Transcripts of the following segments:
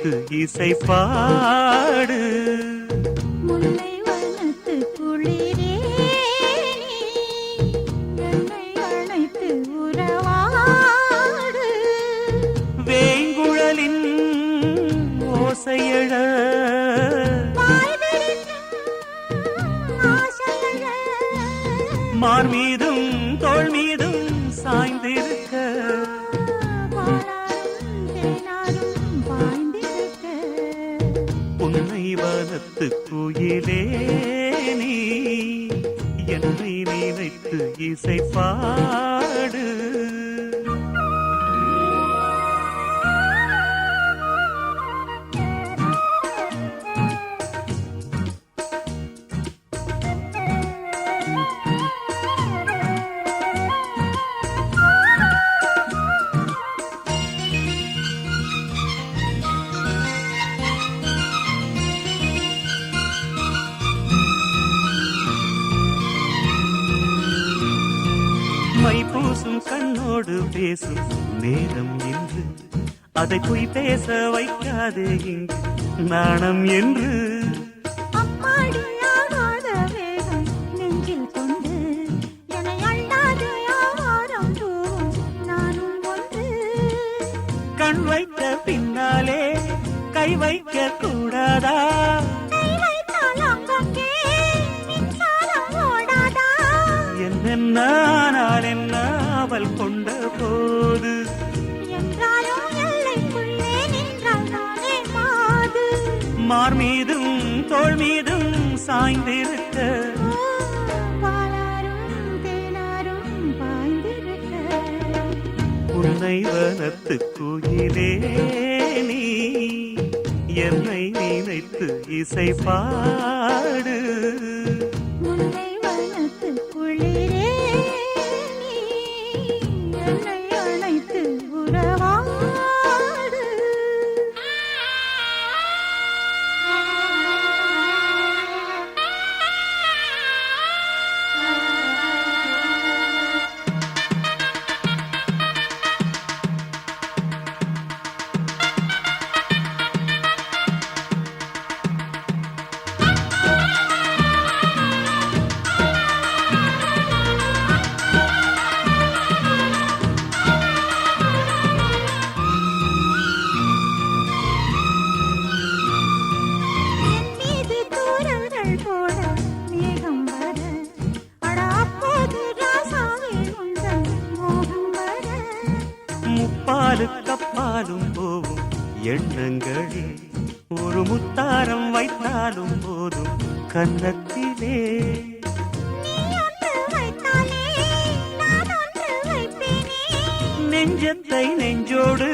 நினைத்து இசை பாடு வேங்குழலின் ஓசையழ. மார் மீதும் வனத்து கோயிலே நீ என்னை நினைத்து இசை பாடு பேசும் நேரம் என்று அதை பொய் பேச வைக்காதே இங்கு நாணம் என்று. கண் வைத்த பின்னாலே கை வைக்க கூடாதா மார் மீதும் தோள் மீதும் சாய்ந்திருக்க. உன்னை வனத்து கோயிலே நீ என்னை நினைத்து இசை பாடு. முப்பாலு கப்பாலும் போகும் எண்ணங்களில் ஒரு முத்தாரம் வைத்தாலும் போதும் கன்னத்திலே. நெஞ்சத்தை நெஞ்சோடு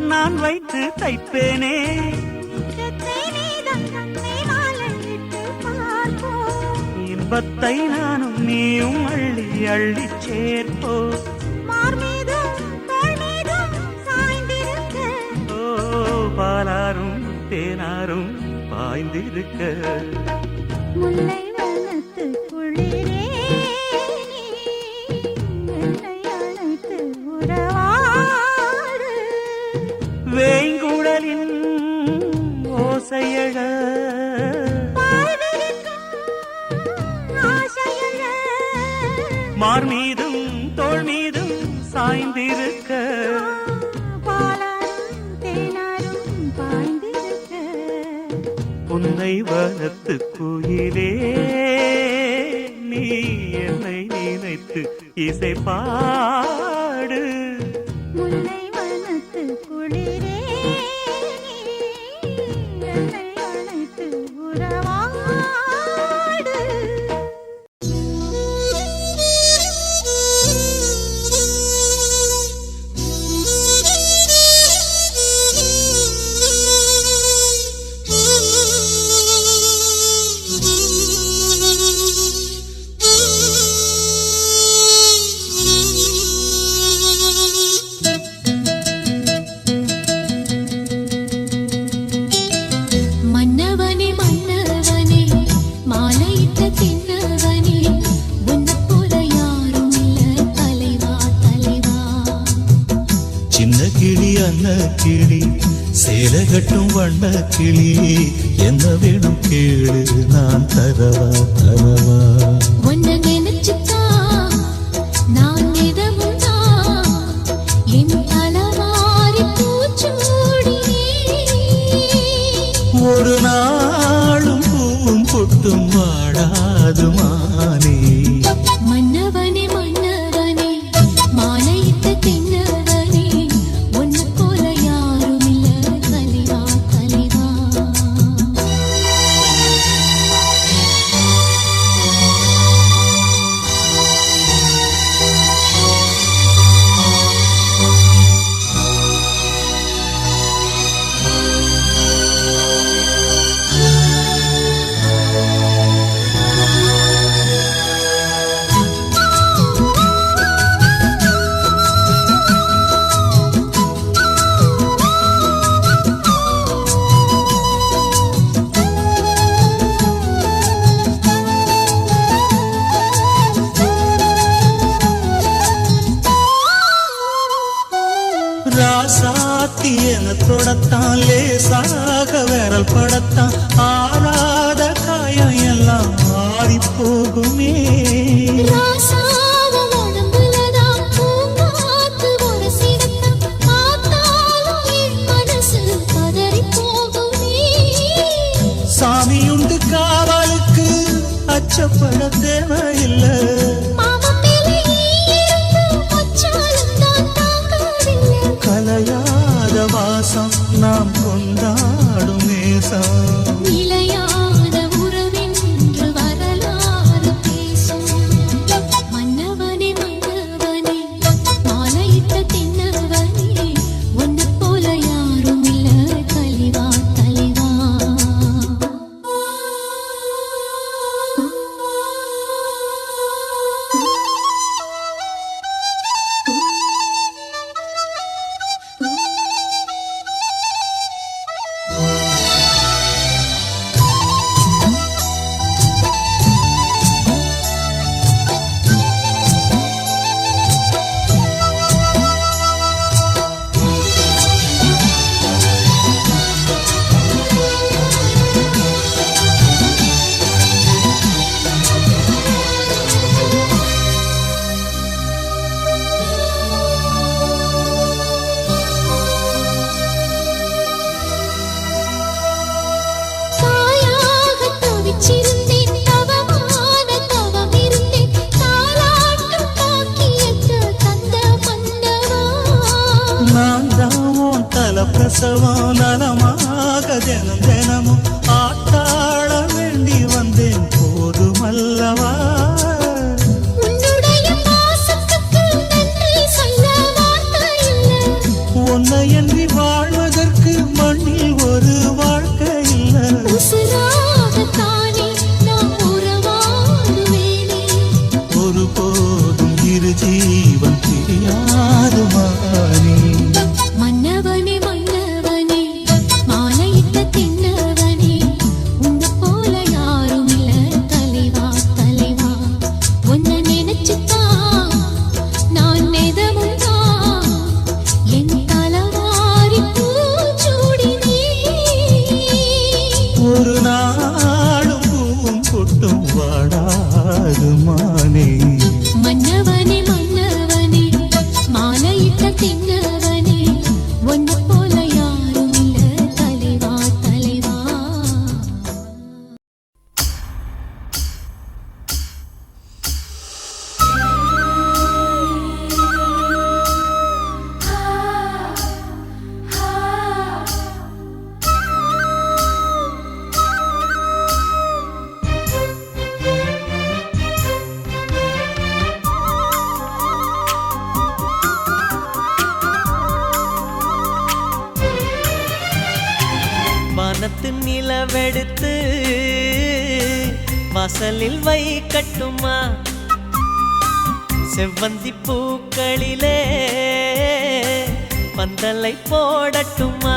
நான் வைத்து தைப்பேனே. இன்பத்தை நானும் நீயும் அள்ளி அள்ளி சேர்ப்போ பாலாரும் தேனாரும் பாய்ந்திருக்க. முல்லை வனத்து குளிரே அழைத்து உறவாடு ஓசையழ. பாய் உன்னை வனத்து குயிலே நீ என்னை நினைத்து இசைப்பா Ele அச்சப்பட நிலவெடுத்து வாசலில் வைக்கட்டுமா செவ்வந்தி பூக்களிலே பந்தலை போடட்டுமா?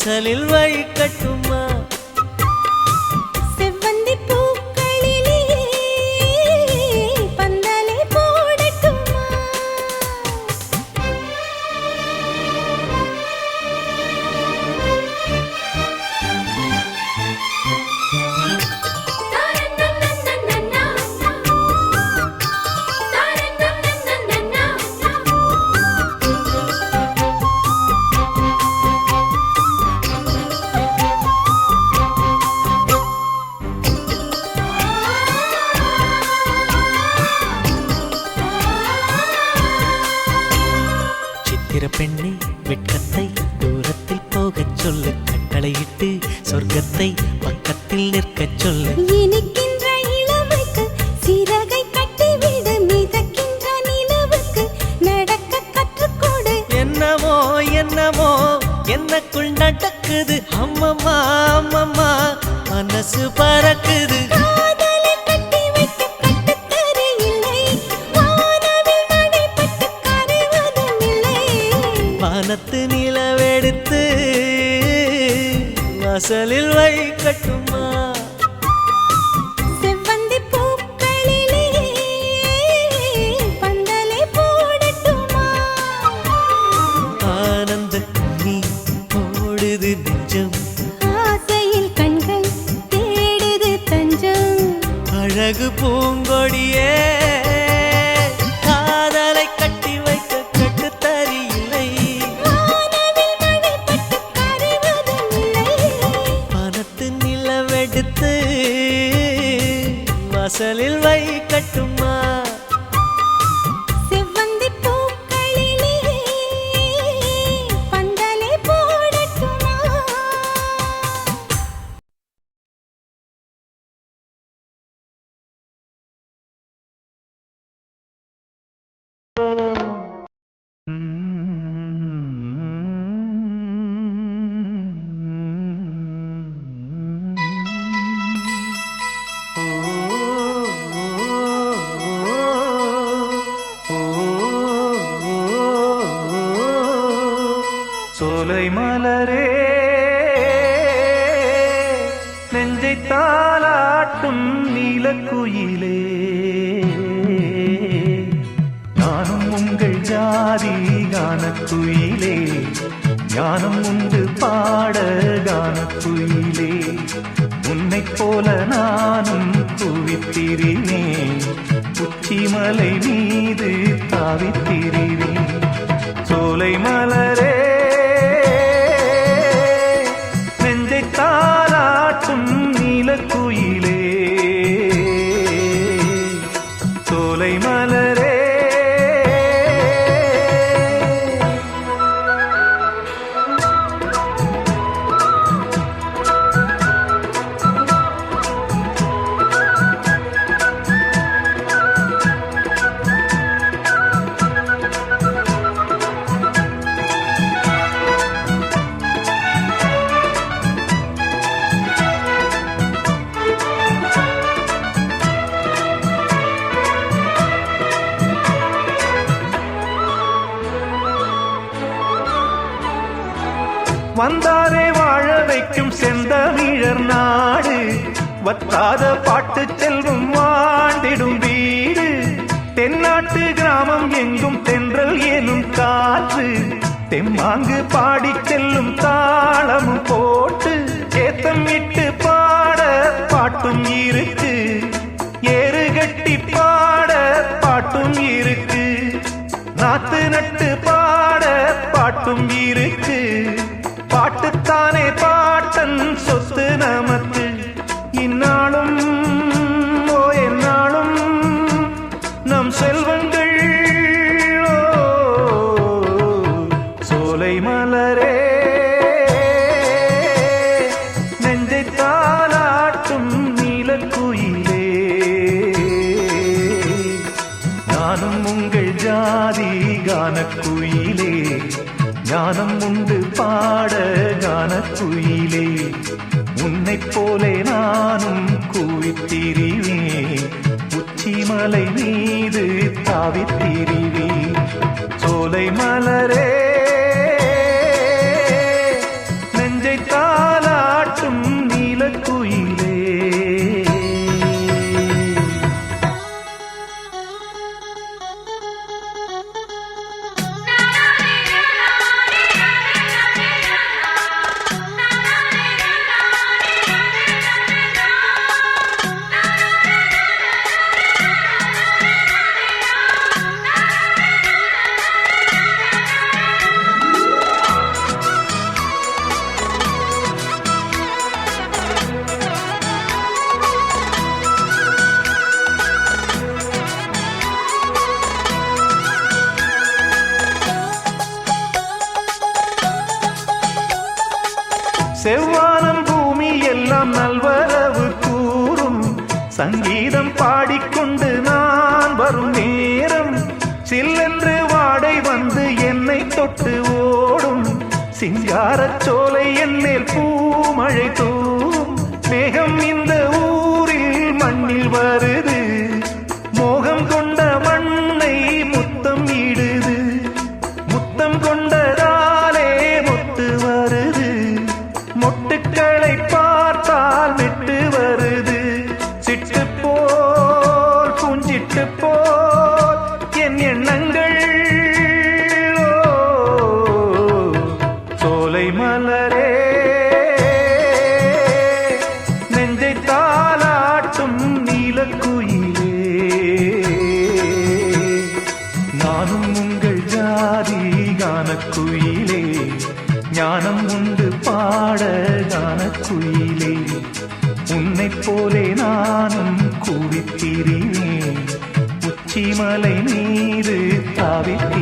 வாசலில் வைக்கட்டும் சித்திர பெண்ணே வெட்கத்தை தூரத்தில் போகச் சொல்லு கட்டளையிட்டு சொர்க்கத்தை பக்கத்தில் நிற்கச் சொல்லு. இனிக்கின்ற இளமைக்கு சிறகை கட்டிவிடு மிதக்கின்ற நிலவுக்கு நடக்க கற்றுக்கொடு. என்னமோ என்னமோ என்னக்குள் நடக்குது. அம்மம்மா அம்மம்மா மனசு பறக்குது. வானத்து நிலவெடுத்து வாசலில் வழி வாசலில் வைக்க சோலை மலரே. நெஞ்சை தாளாட்டும் நீலக்குயிலே. நானும் உங்கள் ஜாதி கானக்குயிலே. ஞானம் உண்டு பாட கானக்குயிலே. உன்னை போல நானும் குவித்திரினேன் உச்சிமலை மீது தாவித்திரினேன் சோலை மலர். வந்தாரே வாழ வைக்கும் செந்தமிழர் நாடு. வத்தாத பாட்டு செல்வம் வாழ்ந்திடும் வீடு. தென்னாட்டு கிராமம் எங்கும் தென்றல் ஏனும் காற்று. தெம்மாங்கு பாடி செல்லும் தாளமும் போட்டு ஏத்தம் இட்டு பாட பாட்டும் இருக்கு. ஏறு கட்டி பாட பாட்டும் இருக்கு. நாத்து நட்டு பாட பாட்டும் இருக்கு. ஞானம் உண்டு பாட கானக்குயிலே குயிலே உன்னைப் போலே நானும் கூவித்திரிவேன். உச்சிமலை மீது தாவித்திரிவேன். சோலை மலரே வரும் நேரம். சில்லென்று வாடை வந்து என்னை தொட்டு ஓடும். சிங்காரச் சோலை என்மேல் பூமழை தூ மலரே நெஞ்சை தாளாட்டும் நீலக்குயிலே. நானும் உங்கள் ஜாதி கானக்குயிலே. ஞானம் உண்டு பாட கானக்குயிலே. உன்னை போலே நானும் கூடித்திரிவேன் உச்சிமலை மீது தாவித்